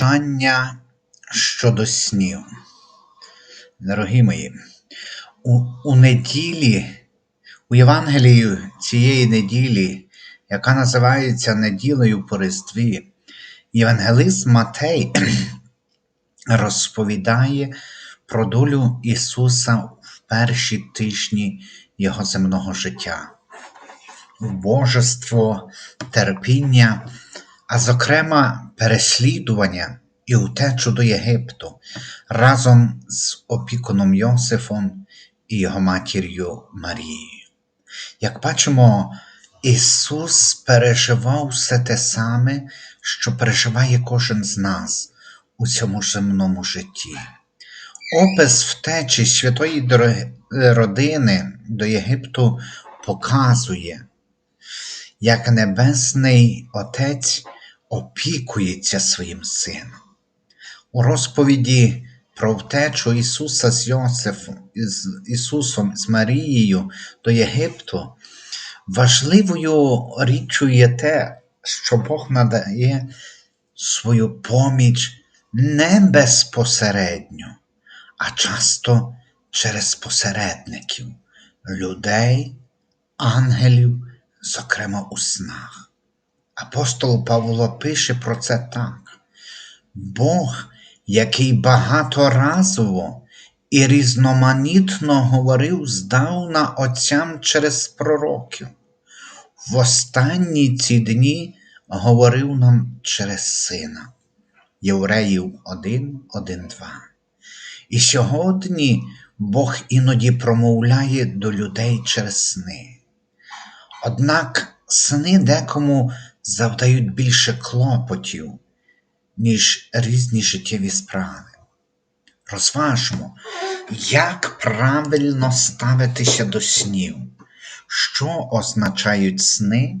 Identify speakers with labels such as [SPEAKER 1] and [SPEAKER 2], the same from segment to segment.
[SPEAKER 1] Навчання щодо снів. Дорогі мої, у, у неділі, у Євангелії цієї неділі, яка називається неділею по Різдві, Євангелист Матей розповідає про долю Ісуса в перші тижні Його земного життя, божество, терпіння, а зокрема переслідування і утечу до Єгипту разом з опікуном Йосифом і його матір'ю Марією. Як бачимо, Ісус переживав все те саме, що переживає кожен з нас у цьому земному житті. Опис втечі святої родини до Єгипту показує, як Небесний Отець опікується своїм сином. У розповіді про втечу Ісуса з Йосифом, з Ісусом з Марією до Єгипту, важливою річчю є те, що Бог надає свою поміч не безпосередньо, а часто через посередників, людей, ангелів, зокрема у снах. Апостол Павло пише про це так: Бог, який багаторазово і різноманітно говорив здавна отцям через пророків, в останні ці дні говорив нам через Сина. Євреїв 1, 1, 2. І сьогодні Бог іноді промовляє до людей через сни. Однак сни декому завдають більше клопотів, ніж різні життєві справи. Розважмо, як правильно ставитися до снів, що означають сни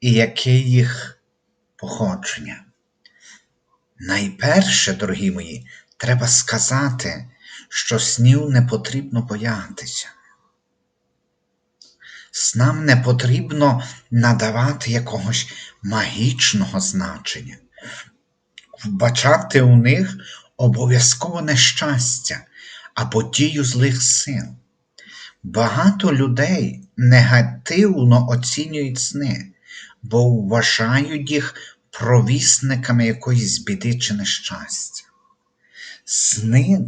[SPEAKER 1] і яке їх походження. Найперше, дорогі мої, треба сказати, що снів не потрібно боятися. Снам не потрібно надавати якогось магічного значення, вбачати у них обов'язково нещастя або дію злих сил. Багато людей негативно оцінюють сни, бо вважають їх провісниками якоїсь біди чи нещастя. Сни,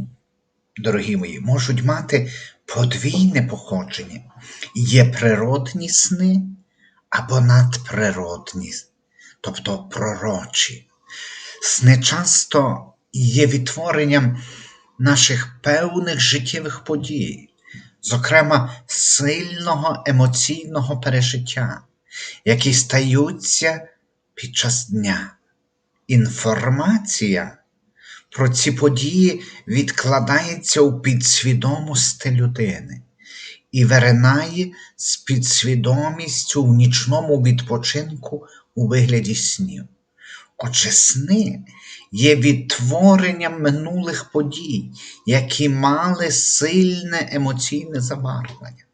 [SPEAKER 1] дорогі мої, можуть мати подвійне походження. Є природні сни або надприродні, тобто пророчі. Сни часто є відтворенням наших певних життєвих подій, зокрема сильного емоційного пережиття, які стаються під час дня. Інформація про ці події відкладається у підсвідомості людини і виринає з підсвідомістю в нічному відпочинку у вигляді снів. Отже, сни є відтворенням минулих подій, які мали сильне емоційне забарвлення.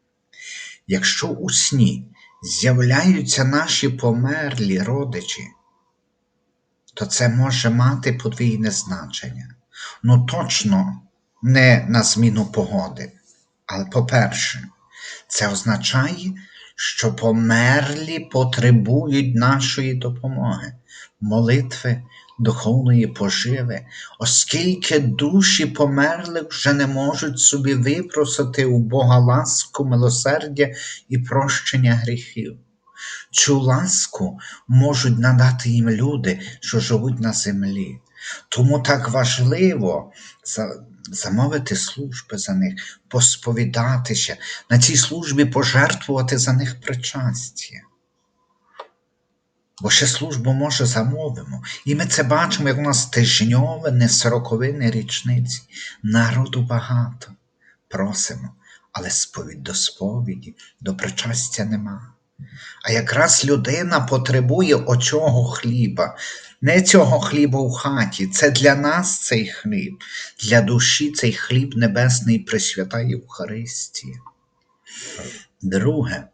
[SPEAKER 1] Якщо у сні з'являються наші померлі родичі, то це може мати подвійне значення. Ну точно не на зміну погоди. Але, по-перше, це означає, що померлі потребують нашої допомоги, молитви, духовної поживи, оскільки душі померлих вже не можуть собі випросити у Бога ласку, милосердя і прощення гріхів. Цю ласку можуть надати їм люди, що живуть на землі. Тому так важливо замовити служби за них, посповідатися, на цій службі пожертвувати за них причастя. Бо ще службу може замовимо. І ми це бачимо, як у нас тижньове, не сороковини річниці. Народу багато. Просимо, але сповідь до сповіді, до причастя нема. А якраз людина потребує оцього хліба, не цього хліба в хаті. Це для нас цей хліб, для душі цей хліб небесний присвята Євхаристія. Друге,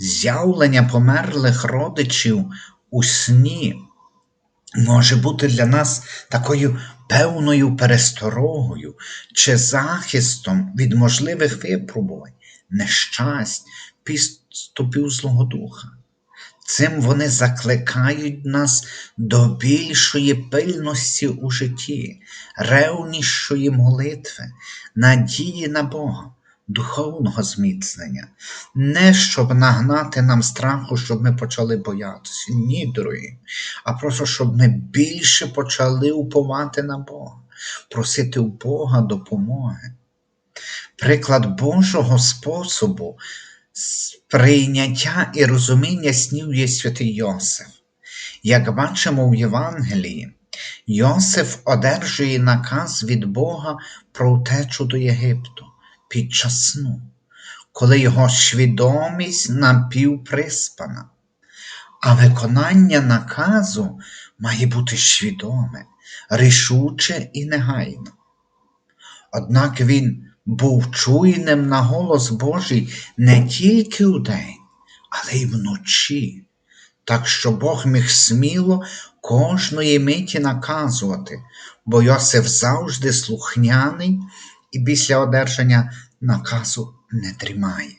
[SPEAKER 1] з'явлення померлих родичів у сні може бути для нас такою певною пересторогою чи захистом від можливих випробувань, нещасть, підступів Злого Духа. Цим вони закликають нас до більшої пильності у житті, ревнішої молитви, надії на Бога, духовного зміцнення, не щоб нагнати нам страху, щоб ми почали боятися. Ні, дорогі, а просто щоб ми більше почали уповати на Бога, просити у Бога допомоги. Приклад Божого способу сприйняття і розуміння снів є святий Йосиф. Як бачимо в Євангелії, Йосиф одержує наказ від Бога про втечу до Єгипту під час сну, коли його свідомість напівприспана, а виконання наказу має бути свідоме, рішуче і негайно. Однак він був чуйним на голос Божий не тільки удень, але й вночі, так що Бог міг сміло кожної миті наказувати, бо Йосиф завжди слухняний і після одержання наказу не тримає.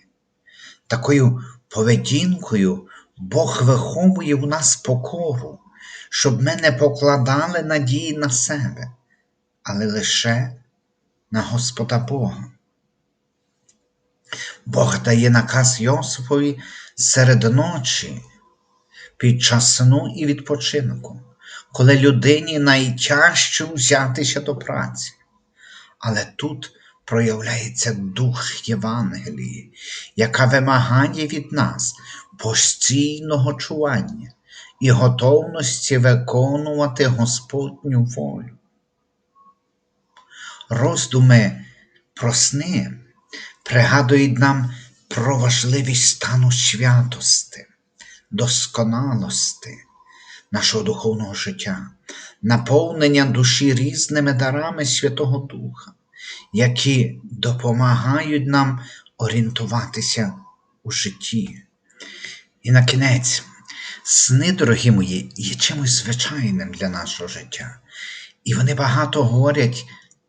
[SPEAKER 1] Такою поведінкою Бог виховує в нас покору, щоб ми не покладали надії на себе, але лише на Господа Бога. Бог дає наказ Йосипові серед ночі під час сну і відпочинку, коли людині найтяжче взятися до праці. Але тут проявляється дух Євангелії, яка вимагає від нас постійного чування і готовності виконувати Господню волю. Роздуми про сни пригадують нам про важливість стану святости, досконалости нашого духовного життя, наповнення душі різними дарами Святого Духа, які допомагають нам орієнтуватися у житті. І на кінець, сни, дорогі мої, є чимось звичайним для нашого життя. І вони багато говорять,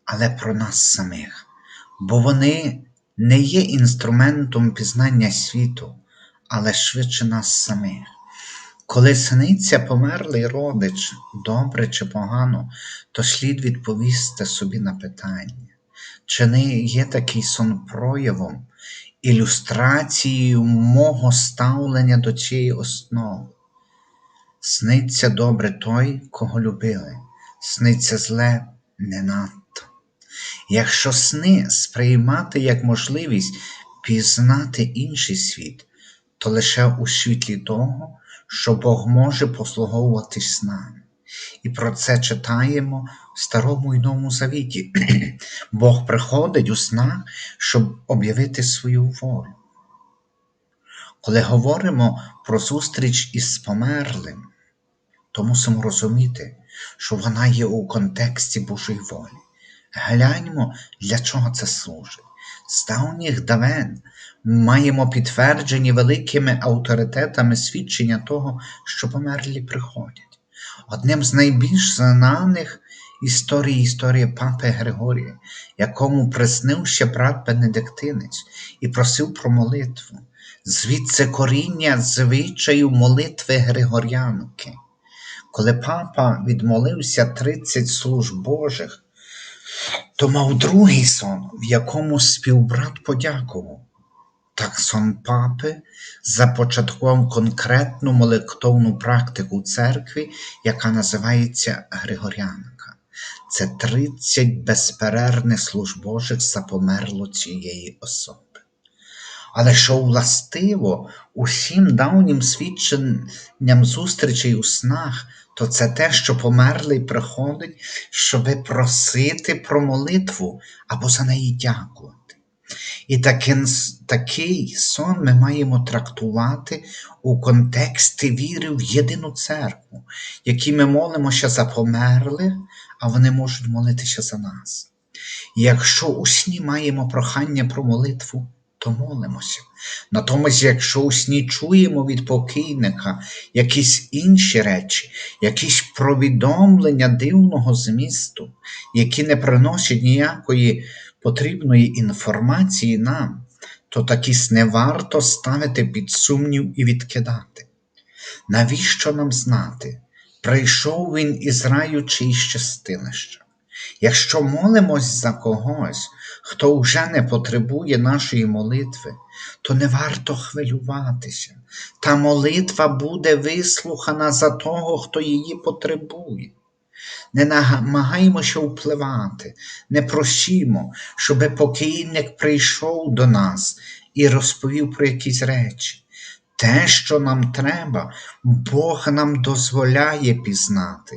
[SPEAKER 1] але про нас самих, бо вони не є інструментом пізнання світу, але швидше нас самих. Коли сниться померлий родич, добре чи погано, то слід відповісти собі на питання, чи не є такий сон проявом, ілюстрацією мого ставлення до цієї основи. Сниться добре той, кого любили, сниться зле не надто. Якщо сни сприймати як можливість пізнати інший світ, то лише у світлі того, що Бог може послуговуватись нами. І про це читаємо в Старому і Новому Завіті. Бог приходить у снах, щоб об'явити свою волю. Коли говоримо про зустріч із померлим, то мусимо розуміти, що вона є у контексті Божої волі. Гляньмо, для чого це служить. З давніх давен маємо підтверджені великими авторитетами свідчення того, що померлі приходять. Одним з найбільш знаних історій історія папи Григорія, якому приснився брат Бенедиктинець і просив про молитву, звідси коріння звичаю молитви Григоріанки. Коли папа відмолився 30 служб Божих, то мав другий сон, в якому співбрат подякував. Так сон папи започаткував конкретну молитовну практику в церкві, яка називається Григоріанка. Це 30 безперервних служб Божих запомерло цієї особи. Але що властиво усім давнім свідченням зустрічей у снах, то це те, що померлий приходить, щоби просити про молитву або за неї дякувати. І такий, такий сон ми маємо трактувати у контексті віри в єдину церкву, якій ми молимося за померлих, а вони можуть молитися за нас. І якщо у сні маємо прохання про молитву, то молимося. Натомість, якщо у сні чуємо від покійника якісь інші речі, якісь повідомлення дивного змісту, які не приносять ніякої потрібної інформації нам, то такі сни варто ставити під сумнів і відкидати. Навіщо нам знати, прийшов він із раю чи із чистилища? Якщо молимось за когось, хто вже не потребує нашої молитви, то не варто хвилюватися. Та молитва буде вислухана за того, хто її потребує. Не намагаємося впливати, не просімо, щоби покійник прийшов до нас і розповів про якісь речі. Те, що нам треба, Бог нам дозволяє пізнати,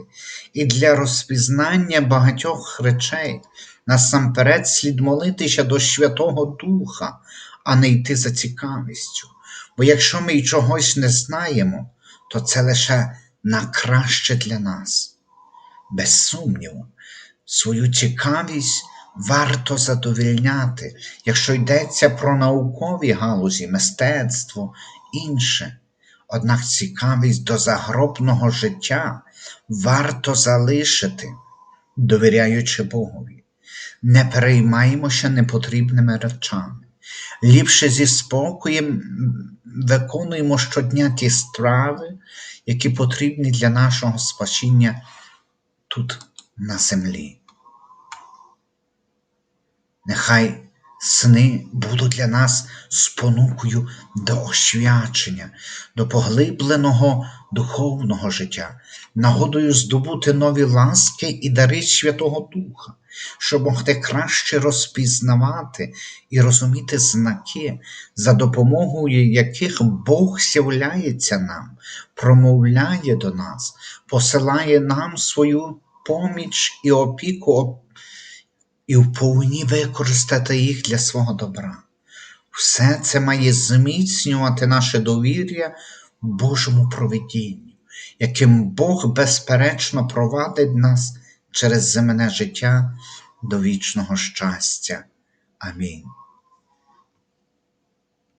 [SPEAKER 1] і для розпізнання багатьох речей насамперед слід молитися до Святого Духа, а не йти за цікавістю. Бо якщо ми й чогось не знаємо, то це лише на краще для нас. Без сумніву, свою цікавість варто задовільняти, якщо йдеться про наукові галузі, мистецтво, інше. Однак цікавість до загробного життя варто залишити, довіряючи Богові. Не переймаймося непотрібними речами. Ліпше зі спокоєм виконуємо щодня ті страви, які потрібні для нашого спасіння тут на землі. Нехай сни будуть для нас спонукою до освячення, до поглибленого духовного життя, нагодою здобути нові ласки і дари Святого Духа, щоб могти краще розпізнавати і розуміти знаки, за допомогою яких Бог з'являється нам, промовляє до нас, посилає нам свою поміч і опіку і вповні використати їх для свого добра. Все це має зміцнювати наше довір'я Божому провидінню, яким Бог безперечно провадить нас через земне життя до вічного щастя. Амінь.